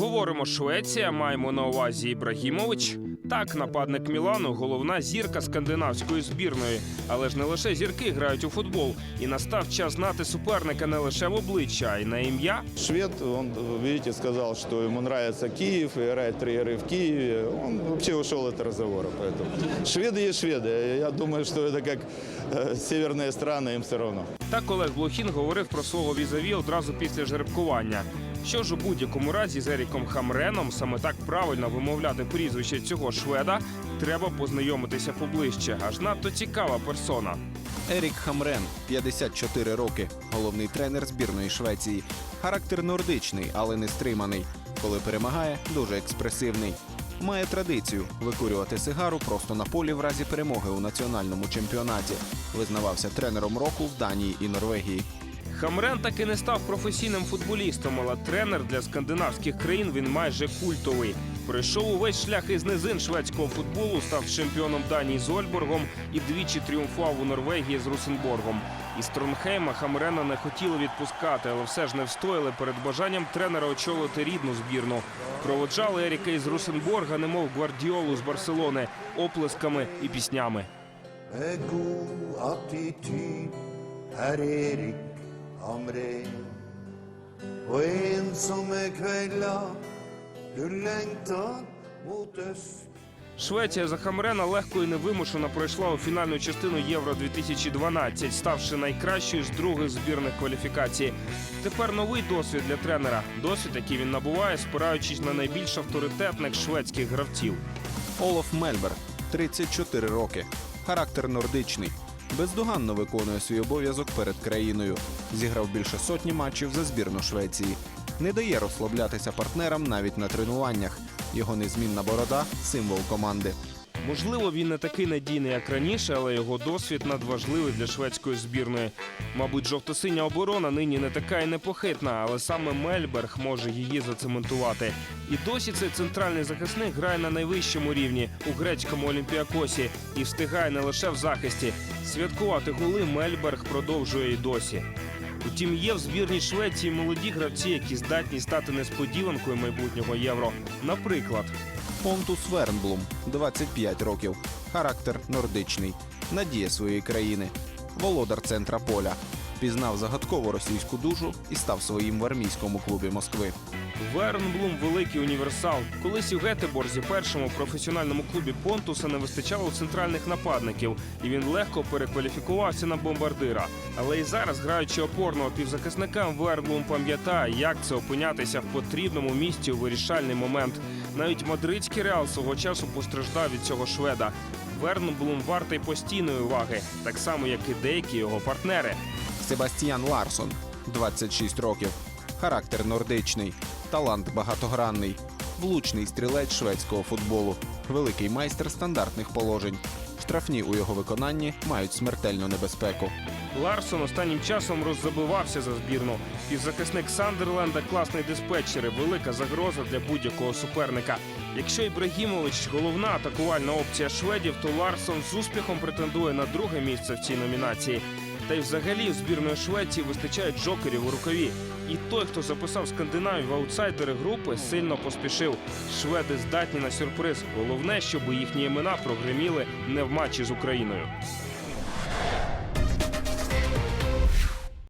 Говоримо Швеція, маємо на увазі Ібрагімович. Так, нападник Мілану, головна зірка скандинавської збірної. Але ж не лише зірки грають у футбол, і настав час знати суперника не лише в обличчя, а й на ім'я. Швед, он, видите, сказал, что ему нравится Киев, и играет три игры в Киеве. Он вообще ушел от разговора. Поэтому. Шведы есть шведы. Я думаю, что это как э, северные страны, им все равно. Так Олег Блохін говорив про свого візаві одразу після жеребкування. Що ж у будь-якому разі з Еріком Хамреном саме так правильно вимовляти прізвище цього шведа, треба познайомитися поближче. Аж надто цікава персона. Ерік Хамрен, 54 роки, головний тренер збірної Швеції. Характер нордичний, але не стриманий. Коли перемагає, дуже експресивний. Має традицію викурювати сигару просто на полі в разі перемоги у національному чемпіонаті. Визнавався тренером року в Данії і Норвегії. Хамрен таки не став професійним футболістом, але тренер для скандинавських країн він майже культовий. Пройшов увесь шлях із низин шведського футболу, став чемпіоном Данії з Ольборгом і двічі тріумфував у Норвегії з Русенборгом. Із Тронхейма Хамрена не хотіли відпускати, але все ж не встояли перед бажанням тренера очолити рідну збірну. Проводжали Еріка із Русенборга, немов гвардіолу з Барселони, оплесками і піснями. med Hamrén. På ensomme kvelder du lengter mot øst. Швеція за Хамрена легко і невимушено пройшла у фінальну частину Євро 2012, ставши найкращою з других збірних кваліфікацій. Тепер новий досвід для тренера. Досвід, який він набуває, спираючись на найбільш авторитетних шведських гравців. Олаф Мельбер, 34 роки. Характер нордичний. Бездоганно виконує свій обов'язок перед країною. Зіграв більше сотні матчів за збірну Швеції. Не дає розслаблятися партнерам навіть на тренуваннях. Його незмінна борода символ команди. Можливо, він не такий надійний, як раніше, але його досвід надважливий для шведської збірної. Мабуть, жовто-синя оборона нині не така і непохитна, але саме Мельберг може її зацементувати. І досі цей центральний захисник грає на найвищому рівні у грецькому олімпіакосі і встигає не лише в захисті. Святкувати голи Мельберг продовжує і досі. Утім, є в збірній Швеції молоді гравці, які здатні стати несподіванкою майбутнього євро. Наприклад, Понтус Вернблум, 25 років. Характер нордичний. Надія своєї країни. Володар центра поля. Пізнав загадкову російську душу і став своїм в армійському клубі Москви. Вернблум великий універсал. Колись у Гетеборзі, першому професіональному клубі Понтуса, не вистачало центральних нападників, і він легко перекваліфікувався на бомбардира. Але і зараз, граючи опорного півзахисника, Вернблум пам'ятає, як це опинятися в потрібному місці у вирішальний момент. Навіть мадридський реал свого часу постраждав від цього шведа. Вернблум вартий постійної уваги, так само як і деякі його партнери. Себастьян Ларсон, 26 років. Характер нордичний, талант багатогранний, влучний стрілець шведського футболу, великий майстер стандартних положень. Штрафні у його виконанні мають смертельну небезпеку. Ларсон останнім часом роззабивався за збірну. Півзахисник Сандерленда класний диспетчер, і велика загроза для будь-якого суперника. Якщо Ібрагімович головна атакувальна опція шведів, то Ларсон з успіхом претендує на друге місце в цій номінації. Та й взагалі в збірної Швеції вистачає джокерів у рукаві. І той, хто записав Скандинавію в аутсайдери групи, сильно поспішив. Шведи здатні на сюрприз. Головне, щоб їхні імена прогреміли не в матчі з Україною.